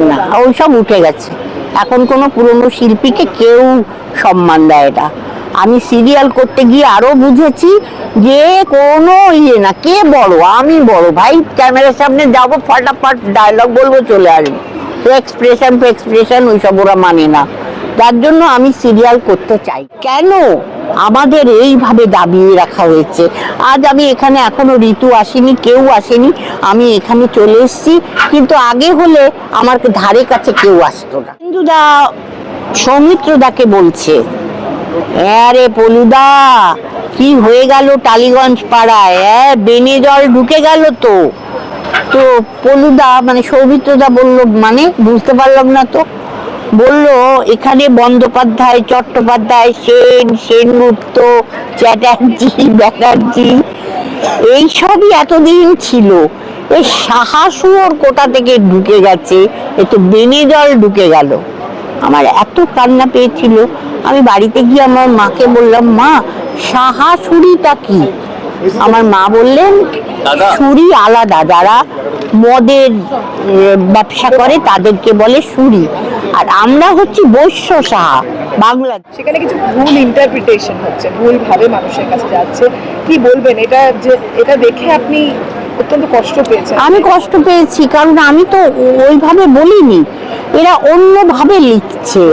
না ওইসব উঠে গেছে। এখন কোনো পুরনো শিল্পীকে কেউ সম্মান দেয় এটা আমি সিরিয়াল করতে গিয়ে আরও বুঝেছি যে কোনো ইয়ে না, কে বড়? আমি বড়। ভাই, ক্যামেরার সামনে যাব, ফটাফট ডায়লগ বলব, চলে আসব। এক্সপ্রেশন ফেক্সপ্রেশন এক্সপ্রেশন ওইসব ওরা মানে না। যার জন্য আমি সিরিয়াল করতে চাই। কেন আমাদের এইভাবে দাবিয়ে রাখা হয়েছে? আজ আমি এখানে এখনও ঋতু আসেনি, কেউ আসেনি, আমি এখানে চলে এসেছি। কিন্তু আগে হলে আমার ধারে কাছে কেউ আসতো না। হিন্দুদা সৌমিত্রদাকে বলছে, আরে পলুদা, কি হয়ে গেল টালিগঞ্জ পাড়ায়? হ্যাঁ বেনে জল ঢুকে গেল তো। তো পলুদা মানে সৌমিত্রদা বলল মানে বুঝতে পারলাম না তো। বলল এখানে বন্দ্যোপাধ্যায় চট্টোপাধ্যায় সেন সেনগুপ্ত চ্যাটার্জি ব্যানার্জি এইসবই এতদিন ছিল। এই সাহাসুয়র কোথা থেকে ঢুকে গেছে? এ তো বেনে জল ঢুকে গেল। আমার এত কান্না পেয়েছিল। আমি বাড়িতে গিয়ে আমার মাকে বললাম মা সাহাসুরিটা কি? আমার মা বললেন। সুরি আলাদা। যারা মদের ব্যবসা করে তাদেরকে বলে সুরি। আর আমরা হচ্ছি বৈশ্য সাহা বাংলা সেখানে কিছু ভুল ইন্টারপ্রিটেশন হচ্ছে ভুলভাবে মানুষের কাছে যাচ্ছে। কি বলবেন? এটা যে এটা দেখে আপনি অত্যন্ত কষ্ট পেয়েছেন আমি কষ্ট পেয়েছি, কারণ আমি তো ওইভাবে বলিনি। এরা অন্যভাবে লিখছে।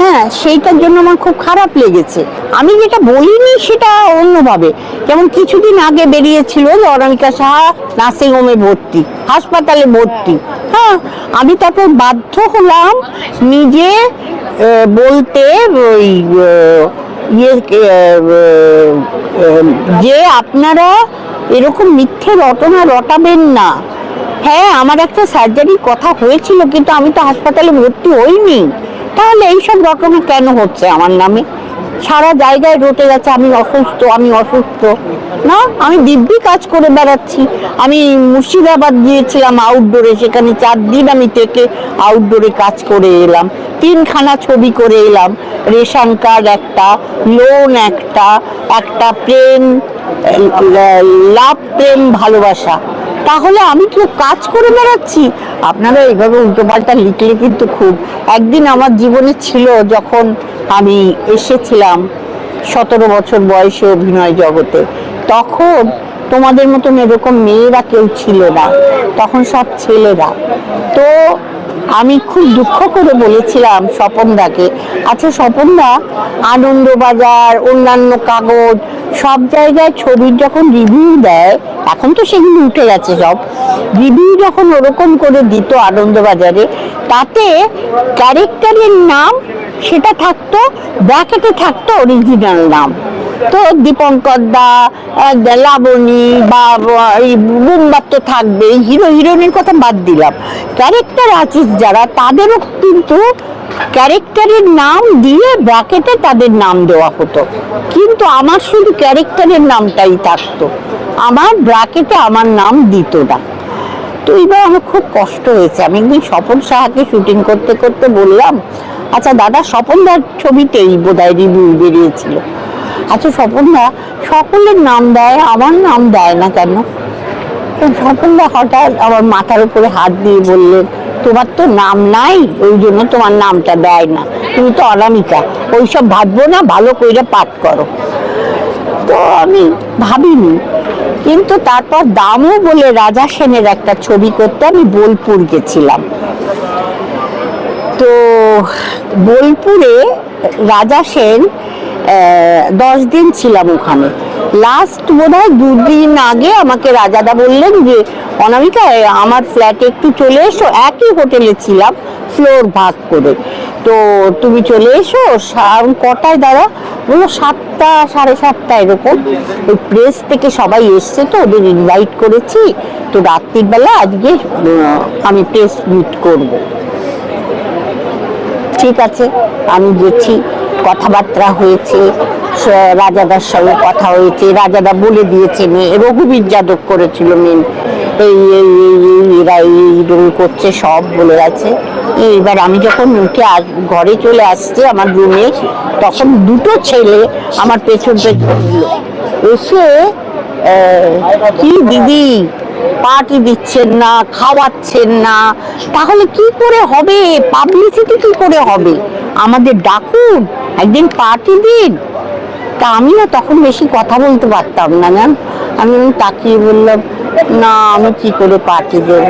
হ্যাঁ সেইটার জন্য আমার খুব খারাপ লেগেছে। আমি যেটা বলিনি সেটা অন্যভাবে। যেমন কিছুদিন আগে বেরিয়েছিল অনামিকা সাহা নার্সিং হোমে ভর্তি, হাসপাতালে ভর্তি। হ্যাঁ আমি তারপর বাধ্য হলাম নিজে বলতে ওই যে আপনারা এরকম মিথ্যে রটনা রটাবেন না। হ্যাঁ আমার একটা সার্জারির কথা হয়েছিল, কিন্তু আমি তো হাসপাতালে ভর্তি হইনি। তাহলে এইসব রটনা কেন হচ্ছে আমার নামে? সারা জায়গায় রটে গেছে, আমি অসুস্থ আমি অসুস্থ। না, আমি দিব্যি কাজ করে বেড়াচ্ছি। আমি মুর্শিদাবাদ গিয়েছিলাম আউটডোরে সেখানে চার দিন আমি থেকে আউটডোরে কাজ করে এলাম। তিনখানা ছবি করে এলাম। রেশন কার্ড একটা লোন একটা একটা প্রেম লাভ, প্রেম, ভালোবাসা। তাহলে আমি কি কাজ করে বেড়াচ্ছি? আপনারা এইভাবে উল্টোপাল্টা লিখলে কিন্তু খুব। একদিন আমার জীবনে ছিল যখন আমি এসেছিলাম সতেরো বছর বয়সে অভিনয় জগতে। তখন তোমাদের মতন এরকম মেয়েরা কেউ ছিল না। তখন সব ছেলেরা। তো আমি খুব দুঃখ করে বলেছিলাম স্বপনদাকে। আচ্ছা স্বপনদা, আনন্দবাজার, অন্যান্য কাগজ, সব জায়গায় ছবির যখন রিভিউ দেয়, এখন তো সেগুলো উঠে গেছে সব। রিভিউ যখন ওরকম করে দিত আনন্দবাজারে, তাতে ক্যারেক্টারের নাম, সেটা থাকতো ব্র্যাকেটে থাকতো অরিজিনাল নাম। তো দীপঙ্কর দা লাবণী বা এই বুমবার তো থাকবে হিরো, হিরোইনের কথা বাদ দিলাম। ক্যারেক্টার আর্টিস্ট যারা, তাদেরও কিন্তু ক্যারেক্টারের নাম দিয়ে ব্র্যাকেটে তাদের নাম দেওয়া হতো। কিন্তু আমার শুধু ক্যারেক্টারের নামটাই থাকতো। আমার ব্র্যাকেটে আমার নাম দিত না। তো এবার আমার খুব কষ্ট হয়েছে। আমি একদিন স্বপন সাহাকে শুটিং করতে করতে বললাম আচ্ছা দাদা স্বপনদার ছবিতেই বোধহয় রিভিউ বেরিয়েছিল। আচ্ছা স্বপনদা সকলের নাম দেয়, আমার নাম দেয় না কেন? স্বপনদা হঠাৎ আমার মাথার উপরে হাত দিয়ে বললেন, তোমার তো নাম নাই, ওই জন্য তোমার নামটা দেয় না। তুমি তো অনামিকা, ওইসব ভাববো না, ভালো করে পাঠ করো। তো আমি ভাবিনি, কিন্তু তারপর দামও বলে রাজা সেনের একটা ছবি করতে আমি বোলপুর গেছিলাম। তো বোলপুরে রাজা সেন দশ দিন ছিলাম ওখানে। লাস্ট বোধ হয় দুদিন আগে আমাকে রাজাদা বললেন যে, অনামিকা আমার ফ্ল্যাটে একটু চলে এসো, একই হোটেলে ছিলাম ফ্লোর ভাগ করে। তো তুমি চলে এসো কটায় দাঁড়া বলল, সাতটা, সাড়ে সাতটা এরকম। ওই প্রেস থেকে সবাই এসছে তো, ওদের ইনভাইট করেছি। তো রাত্রির বেলা আজকে আমি প্রেস মিট করব। ঠিক আছে, আমি গেছি। কথাবার্তা হয়েছে রাজাদার সঙ্গে কথা হয়েছে, রাজাদা বলে দিয়েছে মেয়ে রঘুবীর যাদব করেছিল মেন এই এরা এইরকম করছে, সব বলে গেছে। এইবার আমি যখন উঠে ঘরে চলে আসছে আমার রুমে, তখন দুটো ছেলে আমার পেছন পেছন এসে কি দিদি পার্টি দিচ্ছেন না, খাওয়াচ্ছেন না, তাহলে কি করে হবে? পাবলিসিটি কি করে হবে? আমাদের ডাকুন, একদিন পার্টি দিন। তা আমিও তখন বেশি কথা বলতে পারতাম না, জান? আমি তাকিয়ে বললাম, না, আমি কি করে পার্টি দেব?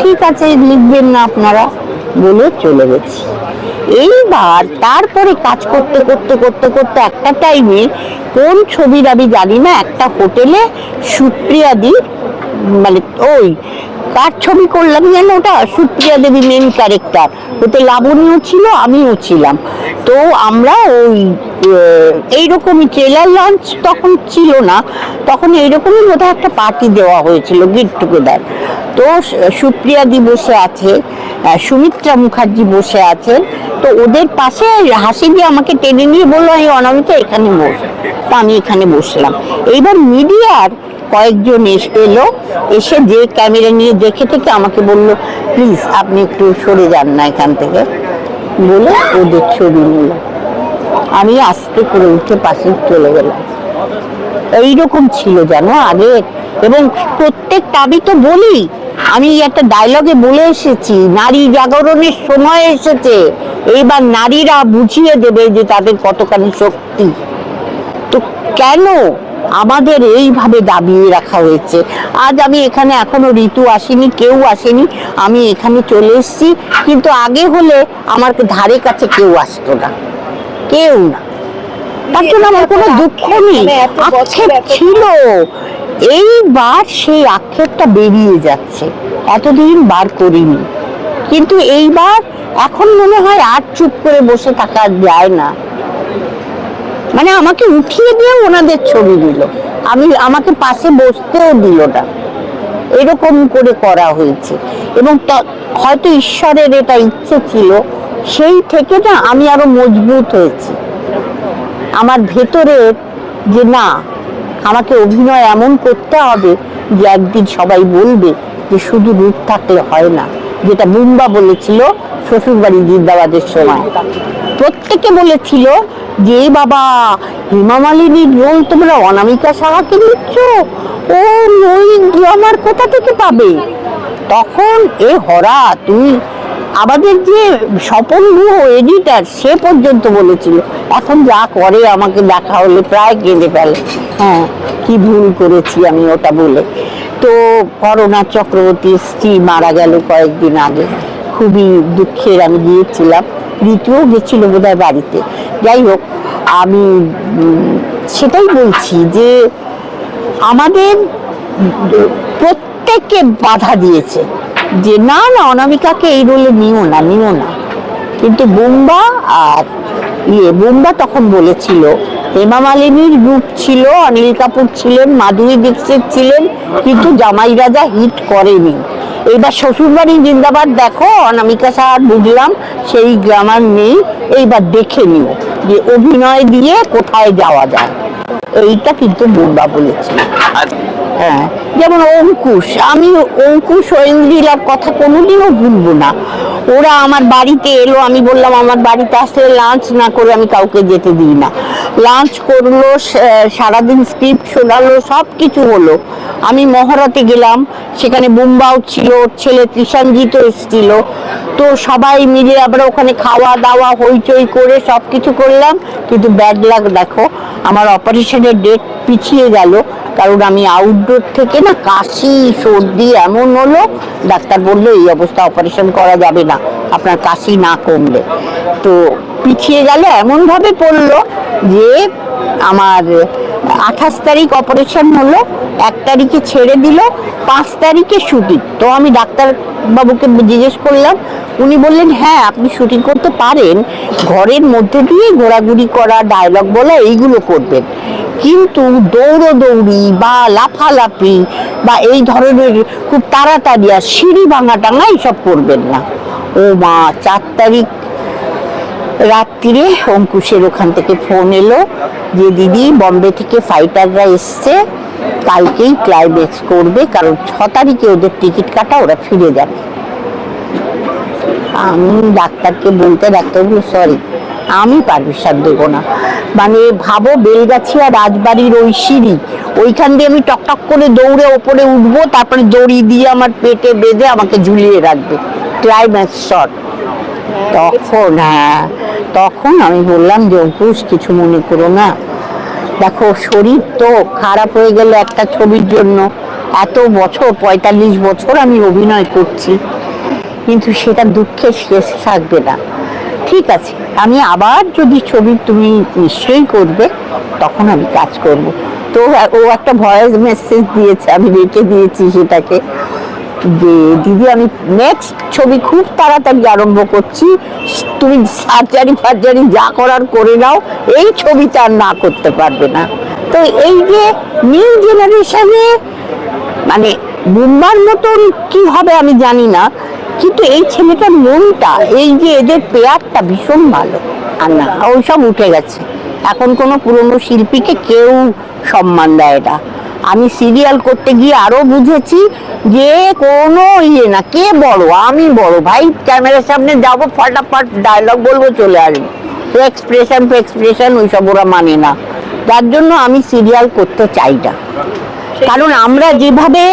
ঠিক আছে, লিখবেন না আপনারা, বলে চলে গেছি। এইবার তারপরে কাজ করতে করতে করতে করতে একটা টাইমে কোন ছবির আমি জানি না, একটা হোটেলে সুপ্রিয়াদি মানে ওই, কার ছবি করলাম যেন ওটা? সুপ্রিয়া দেবী মেন ক্যারেক্টার ওতে লাবণীও ছিল, আমিও ছিলাম। তো আমরা ওই এইরকমই ট্রেলার লঞ্চ তখন ছিল না। তখন এইরকমই বোধহয় একটা পার্টি দেওয়া হয়েছিল গেট টুগেদার তো সু- সুপ্রিয়া দি বসে আছে সুমিত্রা মুখার্জি বসে আছেন। তো ওদের পাশে হাসি দিয়ে আমাকে টেনে নিয়ে বলল, এই অনামিতা এখানে বস। তা আমি এখানে বসলাম। এইবার মিডিয়ার কয়েকজন এস- এলো এসে যে ক্যামেরা নিয়ে দেখে থেকে আমাকে বলল প্লিজ আপনি একটু সরে যান না এখান থেকে। বলে ওদের ছবি নিল। আমি আস্তে করে উঠে পাশে চলে গেলাম। এইরকম ছিল জানো আগে, এবং প্রত্যেকটা আমি তো বলি, আমি একটা ডায়লগে বলে এসেছি, নারী জাগরণের সময় এসেছে এইবার নারীরা বুঝিয়ে দেবে যে তাদের কতখানি শক্তি। তো কেন আমাদের এইভাবে দাবিয়ে রাখা হয়েছে। আজ আমি এখানে এখনও ঋতু আসেনি কেউ আসেনি। আমি এখানে চলে এসেছি কিন্তু আগে হলে আমার ধারে কাছে কেউ আসতো না। কেউ না। তার জন্য আমার কোনো দুঃখ নেই। মানে আক্ষেপ ছিল। এইবার সেই আক্ষেপটা বেরিয়ে যাচ্ছে। এতদিন বার করিনি। কিন্তু এইবার এখন মনে হয় আর চুপ করে বসে থাকা যায় না। মানে আমাকে উঠিয়ে দিয়ে ওনাদের ছবি দিল। আমি, আমাকে পাশে বসতেও দিল না। এরকম করে করা হয়েছে। এবং হয়তো ঈশ্বরের এটা ইচ্ছে ছিল, সেই থেকে না আমি আরও মজবুত হয়েছি। আমার ভেতরের যে না, আমাকে অভিনয় এমন করতে হবে যে একদিন সবাই বলবে যে শুধু রূপ থাকলে হয় না, যেটা মুম্বা বলেছিল শ্বশুরবাড়ি জিন্দাবাদের সময়। প্রত্যেকে বলেছিল যে, বাবা, হেমা মালিনীর রোল তোমরা অনামিকা সাহাকে নিচ্ছ ও ওই আমার কোথা থেকে পাবে? তখন এ হরা, তুই আমাদের যে স্বপন গুহ এডিটার সে পর্যন্ত বলেছিল, এখন যা করে আমাকে দেখা হলে প্রায় কেঁদে ফেলে। হ্যাঁ কি ভুল করেছি আমি ওটা বলে। তো করোনা চক্রবর্তী স্ত্রী মারা গেল কয়েকদিন আগে। খুবই দুঃখের আমি গিয়েছিলাম। ঋতুও গেছিল বোধহয় বাড়িতে। যাই হোক, আমি সেটাই বলছি যে আমাদের প্রত্যেককে বাধা দিয়েছে যে, না না, অনামিকাকে এই রোলে নিও না নিও না। কিন্তু বুম্বা আর ইয়ে বুম্বা তখন বলেছিল হেমা মালিনীর রূপ ছিল, অনিল কাপুর ছিলেন, মাধুরী দীক্ষিত ছিলেন, কিন্তু জামাই রাজা হিট করেনি। এইবার শ্বশুরবাড়ি জিন্দাবাদ দেখো, অনামিকা সাহার বুঝলাম, সেই গ্রামার নেই, এইবার দেখে নিও যে অভিনয় দিয়ে কোথায় যাওয়া যায়। এইটা কিন্তু বুম্বা বলেছে। হ্যাঁ যেমন অঙ্কুশ আমি অঙ্কুশ ঐন্দ্রিলার কথা কোনোদিনও ভুলবো না। ওরা আমার বাড়িতে এলো আমি বললাম আমার বাড়িতে আসলে লাঞ্চ না করে আমি কাউকে যেতে দিই না। লাঞ্চ করল সারাদিন স্ক্রিপ্ট শোনালো সব কিছু হলো। আমি মহরাতে গেলাম, সেখানে বুম্বাও ছিল, ছেলে ত্রিশানজিৎও এসেছিল। তো সবাই মিলে আমরা ওখানে খাওয়া দাওয়া হইচই করে সব কিছু করলাম, কিন্তু ব্যাড লাগ দেখো, আমার অপারেশনের ডেট পিছিয়ে গেল, কারণ আমি আউটডোর থেকে না কাশি, সর্দি এমন হলো, ডাক্তার বলল এই অবস্থা অপারেশন করা যাবে না, আপনার কাশি না কমলে তো পিছিয়ে গেল, এমনভাবে পড়ল যে আমার আঠাশ তারিখ অপারেশন হলো, এক তারিখে ছেড়ে দিল, পাঁচ তারিখে শুটিং তো আমি ডাক্তার বাবুকে জিজ্ঞেস করলাম, উনি বললেন হ্যাঁ আপনি শুটিং করতে পারেন, ঘরের মধ্যে দিয়ে ঘোরাঘুরি করা ডায়লগ বলা, এইগুলো করবেন। কিন্তু দৌড়োদৌড়ি বা লাফালাফি বা এই ধরনের খুব তাড়াতাড়ি আর সিঁড়ি ভাঙা টাঙা এইসব করবেন না। ও মা, চার তারিখ রাত্রিরে অঙ্কুশের ওখান থেকে ফোন এলো যে, দিদি, বম্বে থেকে ফাইটাররা এসছে। কালকেই ক্লাইম্যাক্স করবে, কারণ ছ তারিখে ওদের টিকিট কাটা, ওরা ফিরে যাবে। আমি ডাক্তারকে বলতে ডাক্তার বলল সরি, আমি পারমিশন দেবো না। মানে ভাবো, বেলগাছিয়া রাজবাড়ির ওই সিঁড়ি, ওইখান দিয়ে আমি টকটক করে দৌড়ে ওপরে উঠবো, তারপরে দড়ি দিয়ে আমার পেটে বেঁধে আমাকে ঝুলিয়ে রাখবে। Climax shot. তখন হ্যাঁ তখন আমি বললাম যে অঙ্কুশ কিছু মনে করো না। দেখো, শরীর তো খারাপ হয়ে গেল একটা ছবির জন্য। এত বছর, পঁয়তাল্লিশ বছর আমি অভিনয় করছি। কিন্তু সেটা দুঃখের শেষ থাকবে না। ঠিক আছে, আমি আবার যদি ছবি তুমি নিশ্চয়ই করবে, তখন আমি কাজ করব। তো ও একটা ভয়েস মেসেজ দিয়েছে, আমি রেখে দিয়েছি সেটাকে। যে দিদি, আমি নেক্সট ছবি খুব তাড়াতাড়ি আরম্ভ করছি। তুমি সার্জারি ফার্জারি যা করার করে নাও, এই ছবিটা আর না করতে পারবে না। তো এই যে নিউ জেনারেশনে মানে বুম্বার মতন কি হবে আমি জানি না, কিন্তু এই ছেলেটার মনটা, এই যে এদের পেয়ারটা ভীষণ ভালো। আর না ওইসব উঠে গেছে। এখন কোনো পুরনো শিল্পীকে কেউ সম্মান দেয় না। আমি সিরিয়াল করতে গিয়ে আরও বুঝেছি যে কোনো ইয়ে না, কে বড়? আমি বড়। ভাই ক্যামেরার সামনে যাব, ফটাফট ডায়লগ বলব, চলে আসব। এক্সপ্রেশন এক্সপ্রেশন ওইসব ওরা মানে না। যার জন্য আমি সিরিয়াল করতে চাই না। কারণ আমরা যেভাবে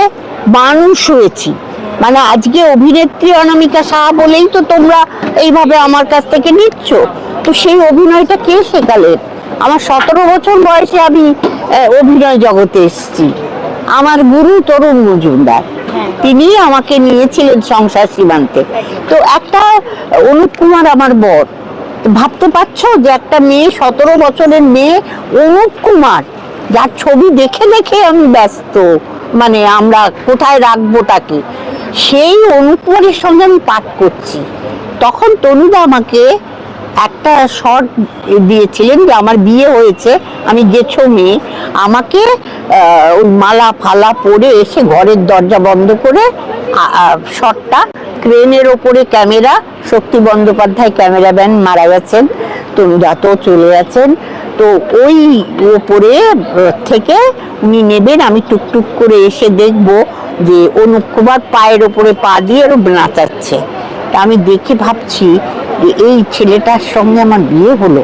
মানুষ হয়েছি মানে আজকে অভিনেত্রী অনামিকা সাহা বলেই তো তোমরা এইভাবে আমার কাছ থেকে নিচ্ছ। তো সেই অভিনয়টা কে শেখালেন? আমার সতেরো বছর বয়সে আমি অভিনয় জগতে এসেছি। আমার গুরু তরুণ মজুমদার। তিনি আমাকে নিয়েছিলেন সংসার সীমান্তে। তো একটা অনুপ কুমার আমার বর। ভাবতে পারছ যে একটা মেয়ে সতেরো বছরের মেয়ে অনুপ কুমার যার ছবি দেখে দেখে আমি ব্যস্ত মানে আমরা কোথায় রাখব তাকে সেই অনুপ কুমারের সঙ্গে আমি পাঠ করছি। তখন তনুদা আমাকে একটা শর্ট দিয়েছিলেন যে আমার বিয়ে হয়েছে, আমি গেছো মেয়ে। আমাকে ওই মালা ফালা পরে এসে ঘরের দরজা বন্ধ করে শর্টটা ক্রেনের ওপরে ক্যামেরা, শক্তি বন্দ্যোপাধ্যায় ক্যামেরাম্যান মারা গেছেন। তনুদা তো চলে গেছেন। তো ওই ওপরে থেকে উনি নেবেন, আমি টুকটুক করে এসে দেখব যে অনুপ কুমার পায়ের ওপরে পা দিয়ে ওরম নাচাচ্ছে। তা আমি দেখে ভাবছি যে এই ছেলেটার সঙ্গে আমার বিয়ে হলো।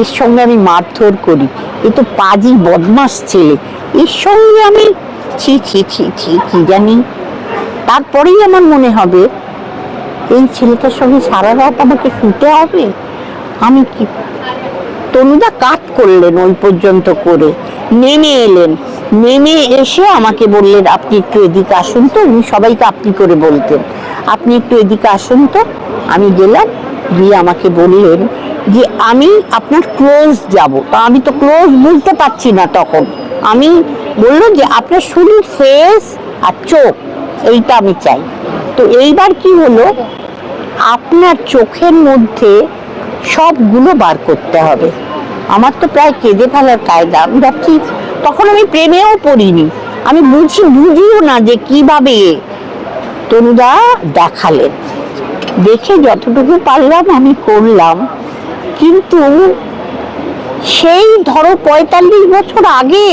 এর সঙ্গে আমি মারধর করি। এ তো পাজি বদমাস ছেলে। এর সঙ্গে আমি ছি ছি ছি ছি, কি জানি। তারপরেই আমার মনে হবে, এই ছেলেটার সঙ্গে সারা রাত আমাকে শুতে হবে? আমি কি তনুদা কাট করলেন ওই পর্যন্ত করে। নেমে এলেন। নেমে এসে আমাকে বললেন, আপনি একটু এদিকে আসুন তো। উনি সবাইকে আপনি করে বলতেন। আপনি একটু এদিকে আসুন তো। আমি গেলাম, গিয়ে আমাকে বললেন যে, আমি আপনার ক্লোজ যাব। তা আমি তো ক্লোজ বুঝতে পারছি না তখন। আমি বলল যে, আপনার শুধু ফেস আর চোখ, এইটা আমি চাই। তো এইবার কি হলো? আপনার চোখের মধ্যে সবগুলো বার করতে হবে। আমার তো প্রায় কেঁদে ফেলার কায়দা। আমি ভাবছি, তখন আমি প্রেমেও পড়িনি। আমি বুঝি, বুঝিও না যে কীভাবে তনুদা দেখালেন। দেখে যতটুকু পারলাম আমি করলাম। কিন্তু সেই ধরো পঁয়তাল্লিশ বছর আগে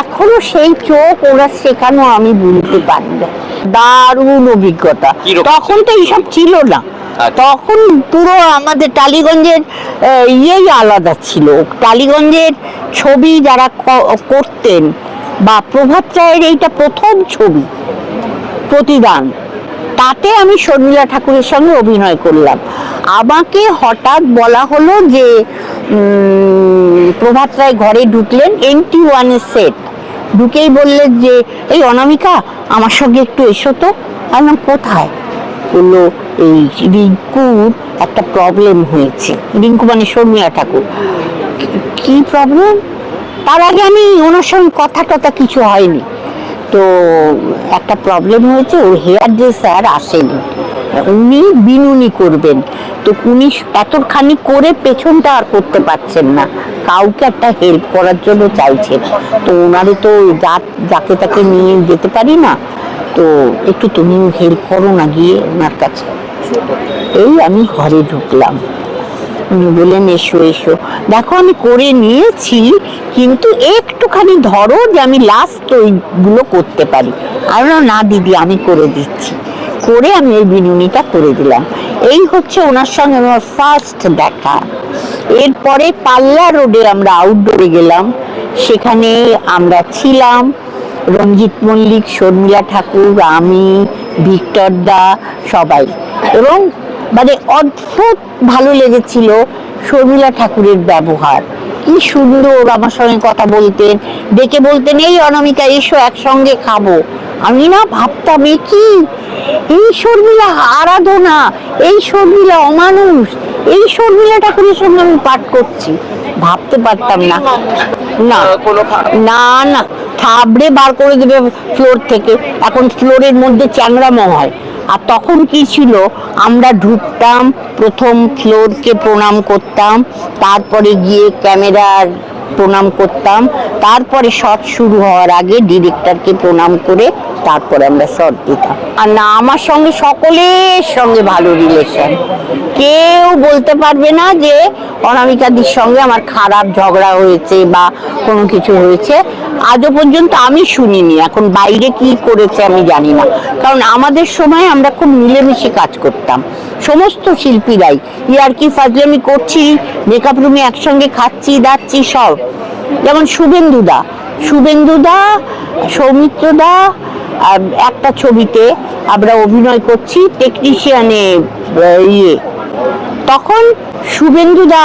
এখনও সেই চোখ ওরা শেখানো আমি ভুলতে পারি না। দারুণ অভিজ্ঞতা। তখন তো এইসব ছিল না। আচ্ছা। তখন পুরো আমাদের টালিগঞ্জের ইয়েই আলাদা ছিল। টালিগঞ্জের ছবি যারা করতেন বা প্রভাত রায়ের এইটা প্রথম ছবি। প্রতিদান। তাতে আমি শর্মিলা ঠাকুরের সঙ্গে অভিনয় করলাম। আমাকে হঠাৎ বলা হলো যে প্রভাত রায় ঘরে ঢুকলেন এনটি ওয়ানের সেট ঢুকেই বললেন যে, এই অনামিকা, আমার সঙ্গে একটু এসো তো। আমি কোথায়? বলল, এই রিঙ্কুর একটা প্রবলেম হয়েছে। রিঙ্কু মানে শর্মিলা ঠাকুর। কি- প্রবলেম তার আগে আমি ওনার সঙ্গে কথা টথা কিছু হয়নি। তো একটা প্রবলেম হয়েছে, ওর হেয়ার যে স্যার আসেনি। উনি বিনুনি করবেন। তো উনি এতখানি করে পেছনটা আর করতে পারছেন না। কাউকে একটা হেল্প করার জন্য চাইছেন। তো ওনারে তো যা- যাকে তাকে নিয়ে যেতে পারি না, তো একটু তুমি হেল্প করো না গিয়ে ওনার কাছে। এই আমি ঘরে ঢুকলাম। উনি বললেন এসো এসো। দেখো, আমি করে নিয়েছি, কিন্তু একটুখানি ধরো যে আমি লাস্ট ওইগুলো করতে পারি। আর না দিদি, আমি করে দিচ্ছি। করে আমি এই বিনুনিটা করে দিলাম। এই হচ্ছে ওনার সঙ্গে আমার ফার্স্ট দেখা। এরপরে পাল্লা রোডে আমরা আউটডোরে গেলাম। সেখানে আমরা ছিলাম। রঞ্জিত মল্লিক, শর্মিলা ঠাকুর, আমি, ভিক্টর দা, সবাই। এবং মানে অদ্ভুত ভালো লেগেছিল শর্মিলা ঠাকুরের ব্যবহার। কি সুন্দর আমার সঙ্গে কথা বলতেন। ডেকে বলতেন, এই অনামিকা, এসো, একসঙ্গে খাব। আমি না ভাবতাম, এ কি? এই শর্মিলা আরাধনা, এই শর্মিলা অমানুষ, এই শর্মিলা ঠাকুরের সঙ্গে আমি পাঠ করছি। ভাবতে পারতাম না। না না না, থাবড়ে বার করে দেবে ফ্লোর থেকে। এখন ফ্লোরের মধ্যে চ্যাংড়ামো হয়। আর তখন কি ছিল? আমরা ঢুকতাম, প্রথম ফ্লোরকে প্রণাম করতাম, তারপরে গিয়ে ক্যামেরার প্রণাম করতাম, তারপরে শট শুরু হওয়ার আগে ডিরেক্টরকে প্রণাম করে তারপরে আমরা শট দিতাম। আর না, আমার সঙ্গে সকলের সঙ্গে ভালো রিলেশন কেউ বলতে পারবে না যে অনামিকাদির সঙ্গে আমার খারাপ ঝগড়া হয়েছে বা কোনো কিছু হয়েছে। আজও পর্যন্ত আমি শুনিনি। এখন বাইরে কি করেছে আমি জানি না। কারণ আমাদের সময় আমরা খুব মিলেমিশে কাজ করতাম। সমস্ত শিল্পীরাই ইয়ার কি ফাজলামি করছি মেকআপ রুমে একসঙ্গে খাচ্ছি, দাচ্ছি, সব। যেমন শুভেন্দুদা শুভেন্দুদা সৌমিত্রদা একটা ছবিতে আমরা অভিনয় করছি টেকনিশিয়ানে ইয়ে। তখন শুভেন্দুদা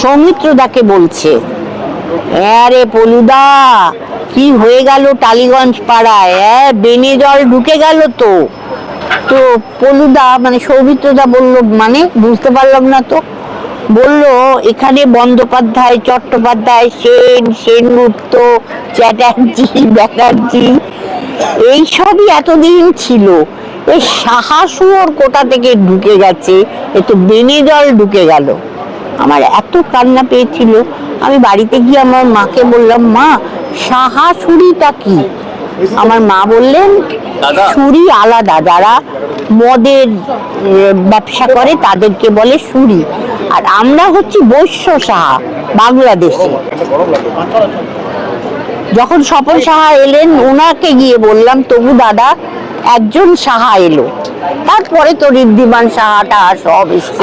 সৌমিত্রদাকে বলছে আরে পলুদা, কি হয়ে গেল টালিগঞ্জ পাড়ায়? হ্যাঁ বেনে জল ঢুকে গেল তো। তো পলুদা মানে সৌমিত্রদা বলল মানে বুঝতে পারলাম না তো। বলল, এখানে বন্দ্যোপাধ্যায়, চট্টোপাধ্যায়, সেন, সেনগুপ্ত, চ্যাটার্জি, ব্যানার্জি, এইসবই এতদিন ছিল। এই সাহাসুর কোথা থেকে ঢুকে গেছে, এ তো বেনে জল ঢুকে গেল। আমার এত কান্না পেয়েছিল। আমি বাড়িতে গিয়ে আমার মাকে বললাম মা সাহাসুরিটা কি? আমার মা বললেন। সুরি আলাদা যারা মদের ব্যবসা করে তাদেরকে বলে সুরি আর আমরা হচ্ছি বৈশ্য সাহা বাংলাদেশে। যখন স্বপন সাহা এলেন ওনাকে গিয়ে বললাম তবু দাদা একজন সাহা এলো। তারপরে তো ঋদ্ধিমান সাহাটা সব এসছে